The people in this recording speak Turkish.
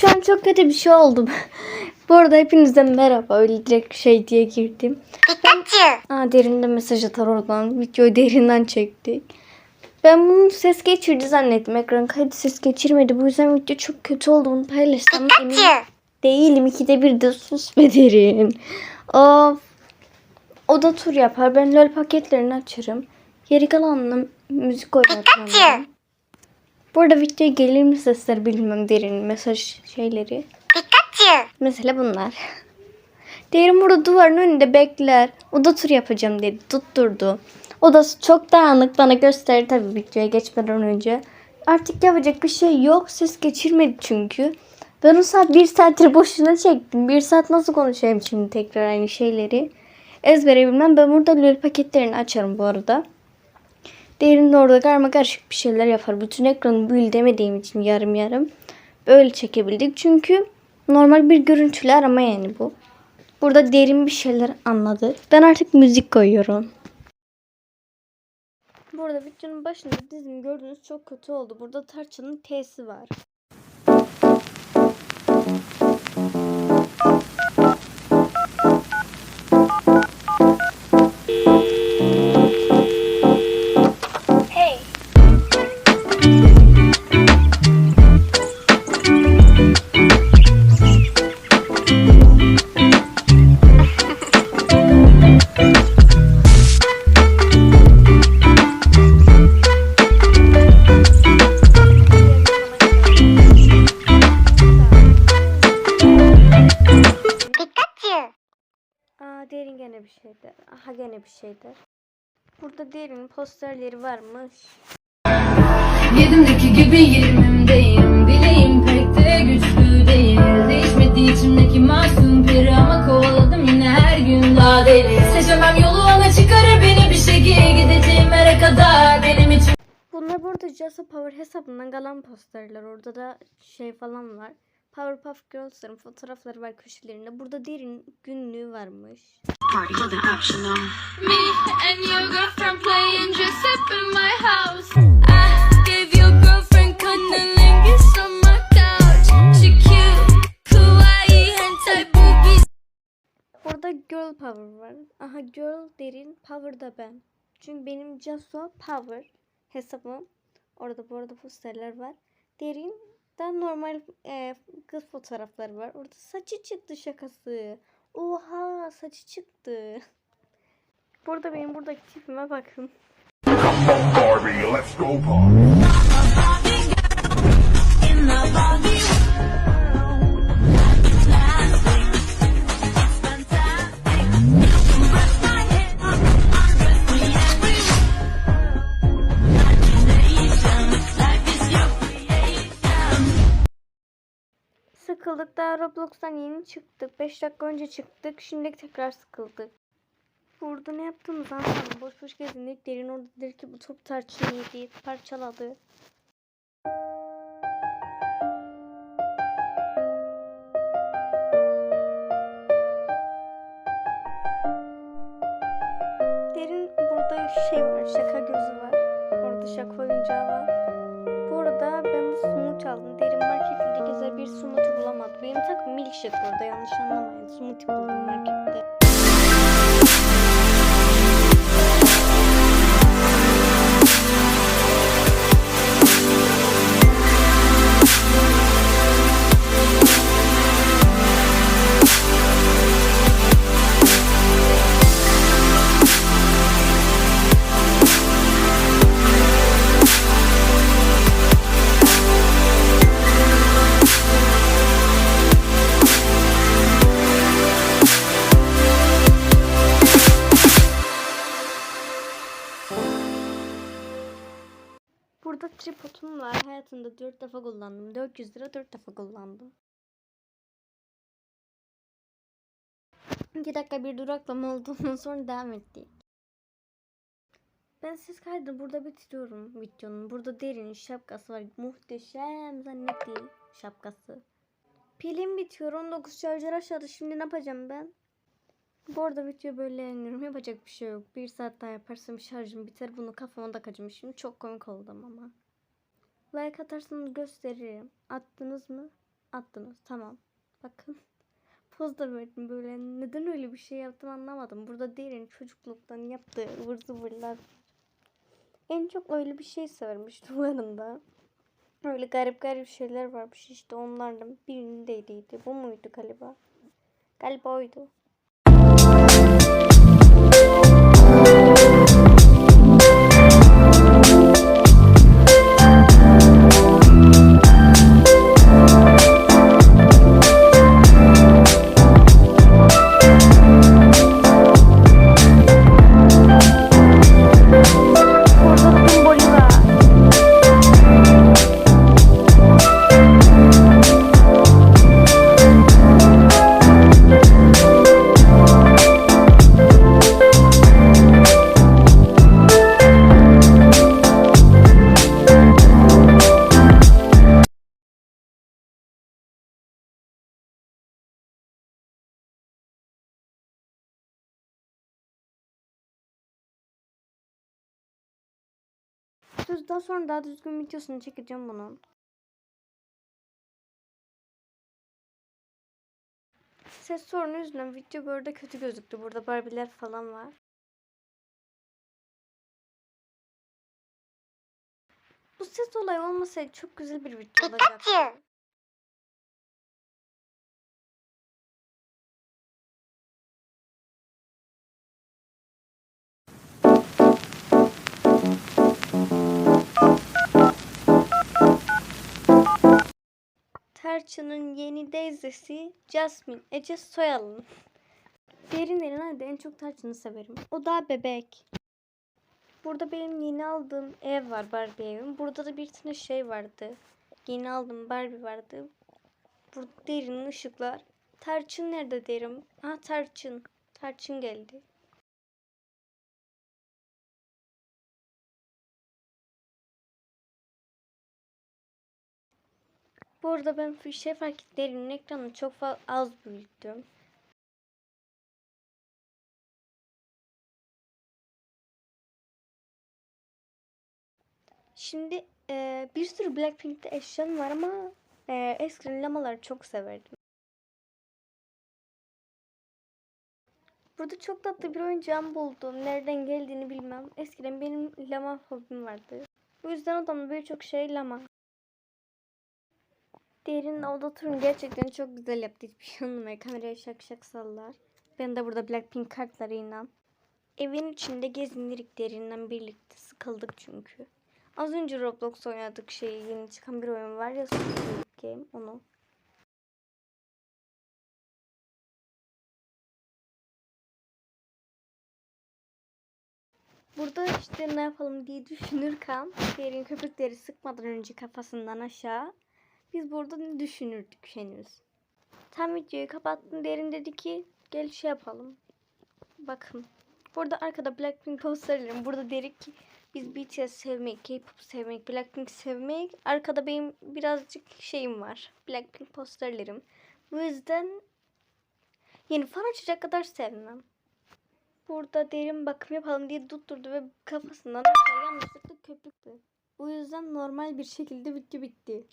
Şu an çok kötü bir şey oldu. Bu arada hepinize merhaba. Öyle direkt şey diye girdim. Pikachu. Aa derinde mesaj atar oradan. Videoyu derinden çektik. Ben bunu ses geçirdi zannettim. Ekran kaydı ses geçirmedi. Bu yüzden video çok kötü oldu. Bunu paylaşsam emin değilim. İkide bir de sus be derin. Of. O da tur yapar. Ben lol paketlerini açarım. Geri kalanını müzik oynatmam. Bu arada videoya gelir mi sesler bilmem derin mesaj şeyleri. Pikachu. Mesela bunlar. Derin burada duvarın önünde bekler. O da tur yapacağım dedi. Tutturdu. O da çok dağınık bana gösterdi tabii videoya geçmeden önce. Artık yapacak bir şey yok. Ses geçirmedi çünkü. Ben o saat bir saattir boşuna çektim. Bir saat nasıl konuşayım şimdi tekrar aynı şeyleri. Ezbere bilmem. Ben burada lol paketlerini açarım bu arada. Derin de orada karma karışık bir şeyler yapar. Bütün ekranı build demediğim için yarım yarım. Böyle çekebildik. Çünkü normal bir görüntülü arama yani bu. Burada derin bir şeyler anladı. Ben artık müzik koyuyorum. Burada videonun başında dizim gördüğünüz çok kötü oldu. Burada tarçının T'si var. Gene bir şeyler. Burada derin posterleri varmış. Yedimdeki gibi yirmimdeyim Bileğim pek de güçlü değil Değişmedi içimdeki masum peri Ama kovaladım yine her gün daha deli Seçemem yolu ona çıkarır beni bir şekilde Gideceğim yere kadar benim için Bunlar burada Jasa Power hesabından kalan posterler. Orada da şey falan var. Powerpuff Girls'ların fotoğrafları var köşelerinde. Burada derin günlüğü varmış. Me and your girlfriend playing dress up in my house I gave your girlfriend cunnilingus on my couch She cute, kawaii, hentai boobies Burada Girl Power var. Aha Girl derin, Power da ben. Çünkü benim Jaso Power hesabım. Orada bu arada posterler var. Derin da normal e, kız fotoğrafları var. Orada saçı çıktı şakası. Oha saçı çıktı. Burada benim buradaki tipime bakın. Come on, Barbie, let's go party. Sıkıldık daha Roblox'tan yeni çıktık. 5 dakika önce çıktık. Şimdi tekrar sıkıldık. Burada ne yaptığımızı anlamadım. Boş boş gezindik. Derin orada dedi ki bu top tarçın yedi. Parçaladı. Derin burada şey var. Şaka gözü var. Orada şaka oyuncağı var. Bu arada ben bu smoothie. Derin marketinde gezer bir smoothie bulamadı. Benim takım milkshake orada yanlış anlamayın. Smoothie buldum markette. Burada tripodum var. Hayatımda 4 defa kullandım. 400 lira 4 defa kullandım. 2 dakika bir duraklama olduğundan sonra devam ettik. Ben ses kaydı burada bitiriyorum videonun. Burada derin şapkası var. Muhteşem zannettiği şapkası. Pilim bitiyor. 19 şarjör aşağıda. Şimdi ne yapacağım ben? Bu arada video böyle yayınlıyorum. Yapacak bir şey yok. Bir saat daha yaparsam şarjım biter. Bunu kafama takacağım. Şimdi çok komik oldum ama. Like atarsanız gösteririm. Attınız mı? Attınız. Tamam. Bakın. Poz da verdim böyle. Neden öyle bir şey yaptım anlamadım. Burada derin çocukluktan yaptığı ıvır zıvırlar. En çok öyle bir şey sarmış duvarında. Öyle garip garip şeyler varmış işte onlardan birindeydi. Bu muydu galiba? Galiba oydu. Orada Dur daha sonra daha düzgün videosunu çekeceğim bunun. Ses sorunu yüzünden video burada kötü gözüktü. Burada Barbie'ler falan var. Bu ses olayı olmasaydı çok güzel bir video olacaktı. Tarçın'ın yeni teyzesi Jasmine. Ece Soyalın. Derin derin hadi en çok Tarçın'ı severim. O daha bebek. Burada benim yeni aldığım ev var Barbie evim. Burada da bir tane şey vardı. Yeni aldığım Barbie vardı. Burada derin ışıklar. Tarçın nerede derim? Ha Tarçın. Tarçın geldi. Bu arada ben ettim. Derinin ekranını çok az büyüttüm. Şimdi e, bir sürü Blackpink'te eşyam var ama e, eskiden lamaları çok severdim. Burada çok tatlı bir oyuncağım buldum. Nereden geldiğini bilmem. Eskiden benim lama fobim vardı. Bu yüzden odamda birçok şey lama. Derin orada turun gerçekten çok güzel yaptı. Hiçbir şey anlamıyor. Kameraya şak şak sallar. Ben de burada Blackpink kartlarıyla. Evin içinde gezinirdik derinden birlikte. Sıkıldık çünkü. Az önce Roblox oynadık şey yeni çıkan bir oyun var ya Game onu. Burada işte ne yapalım diye düşünürken derin köpükleri sıkmadan önce kafasından aşağı biz burada ne düşünürdük henüz. Tam videoyu kapattım derin dedi ki gel şey yapalım. Bakın. Burada arkada Blackpink posterlerim. Burada derik ki biz BTS sevmek, K-pop sevmek, Blackpink sevmek. Arkada benim birazcık şeyim var. Blackpink posterlerim. Bu yüzden yeni fan açacak kadar sevmem. Burada derin bakım yapalım diye tutturdu ve kafasından yanlışlıkla köpüktü. Bu yüzden normal bir şekilde video bitti.